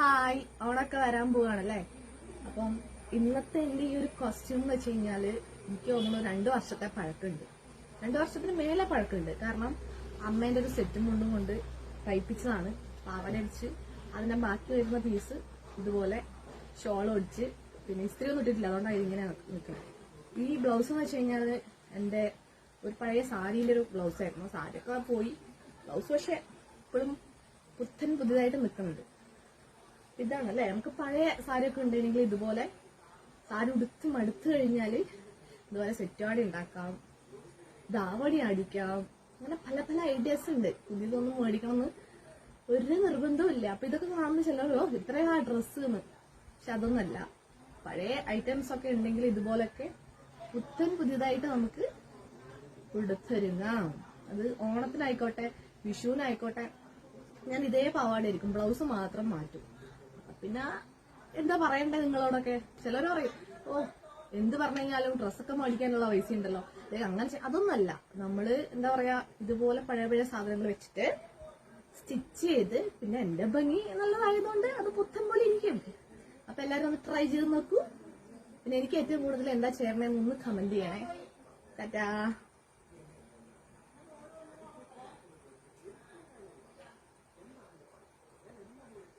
Hi ഓണൊക്കെ വരാൻ പോവാണല്ലേ? അപ്പം ഇന്നത്തെ എന്റെ ഈ ഒരു കോസ്റ്റ്യൂം എന്ന് വെച്ച് കഴിഞ്ഞാൽ എനിക്ക് തോന്നുന്നു രണ്ടു വർഷത്തെ പഴക്കമുണ്ട്. രണ്ടു വർഷത്തിന് മേലെ പഴക്കമുണ്ട്. കാരണം അമ്മേന്റെ ഒരു സെറ്റും മുണ്ടും കൊണ്ട് തയ്പ്പിച്ചതാണ്. പാവനടിച്ച് അതിന്റെ ബാക്കി വരുന്ന പീസ് ഇതുപോലെ ഷോൾ ഒടിച്ച് പിന്നെ ഇസ്ത്രി ഒന്നും ഇട്ടിട്ടില്ല. അതുകൊണ്ടാണ് ഇങ്ങനെ നിൽക്കുന്നത് ഈ ബ്ലൗസ് എന്ന് വെച്ച് കഴിഞ്ഞാൽ എന്റെ ഒരു പഴയ സാരിയുടെ ഒരു ബ്ലൗസ് ആയിരുന്നു. സാരിയൊക്കെ പോയി. ബ്ലൗസ് പക്ഷെ ഇപ്പോഴും പുത്തൻ പുതിയതായിട്ട് നിൽക്കുന്നുണ്ട്. ഇതാണ് അല്ലെ നമുക്ക് പഴയ സാരിയൊക്കെ ഉണ്ടെങ്കിൽ ഇതുപോലെ സാരി ഉടുത്ത് മടുത്തു കഴിഞ്ഞാൽ ഇതുപോലെ സെറ്റുവാടി ഉണ്ടാക്കാം. ദാവടി അടിക്കാം. അങ്ങനെ പല പല ഐഡിയാസ് ഉണ്ട്. പുതിയതൊന്നും മേടിക്കണമെന്ന് ഒരു നിർബന്ധവും ഇല്ല. അപ്പൊ ഇതൊക്കെ കാണുമ്പോൾ ചിലവരോ ഇത്രയും ആ ഡ്രസ്സ് എന്ന് പക്ഷെ അതൊന്നല്ല. പഴയ ഐറ്റംസ് ഒക്കെ ഉണ്ടെങ്കിൽ ഇതുപോലൊക്കെ പുത്തൻ പുതിയതായിട്ട് നമുക്ക് ഉടുത്തൊരുങ്ങാം. അത് ഓണത്തിനായിക്കോട്ടെ വിഷുവിനായിക്കോട്ടെ ഞാൻ ഇതേ പാവാടായിരിക്കും ബ്ലൗസ് മാത്രം മാറ്റും. പിന്നെ എന്താ പറയണ്ടേ നിങ്ങളോടൊക്കെ? ചിലർ പറയും ഓ എന്ത് പറഞ്ഞു കഴിഞ്ഞാലും ഡ്രസ്സൊക്കെ മേടിക്കാനുള്ള പൈസ ഉണ്ടല്ലോ. അങ്ങനെ അതൊന്നല്ല. നമ്മൾ എന്താ പറയാ ഇതുപോലെ പഴയ പഴയ സാധനങ്ങൾ വെച്ചിട്ട് സ്റ്റിച്ച് ചെയ്ത് പിന്നെ എന്റെ ഭംഗി എന്നുള്ളതായതുകൊണ്ട് അത് പുത്തൻ പോലെ ഇരിക്കും. അപ്പൊ എല്ലാരും ഒന്ന് ട്രൈ ചെയ്ത് നോക്കൂ. പിന്നെ എനിക്ക് ഏറ്റവും കൂടുതൽ എന്താ ചെയ്യണമെന്ന് ഒന്ന് കമന്റ് ചെയ്യണേ. ടാറ്റാ.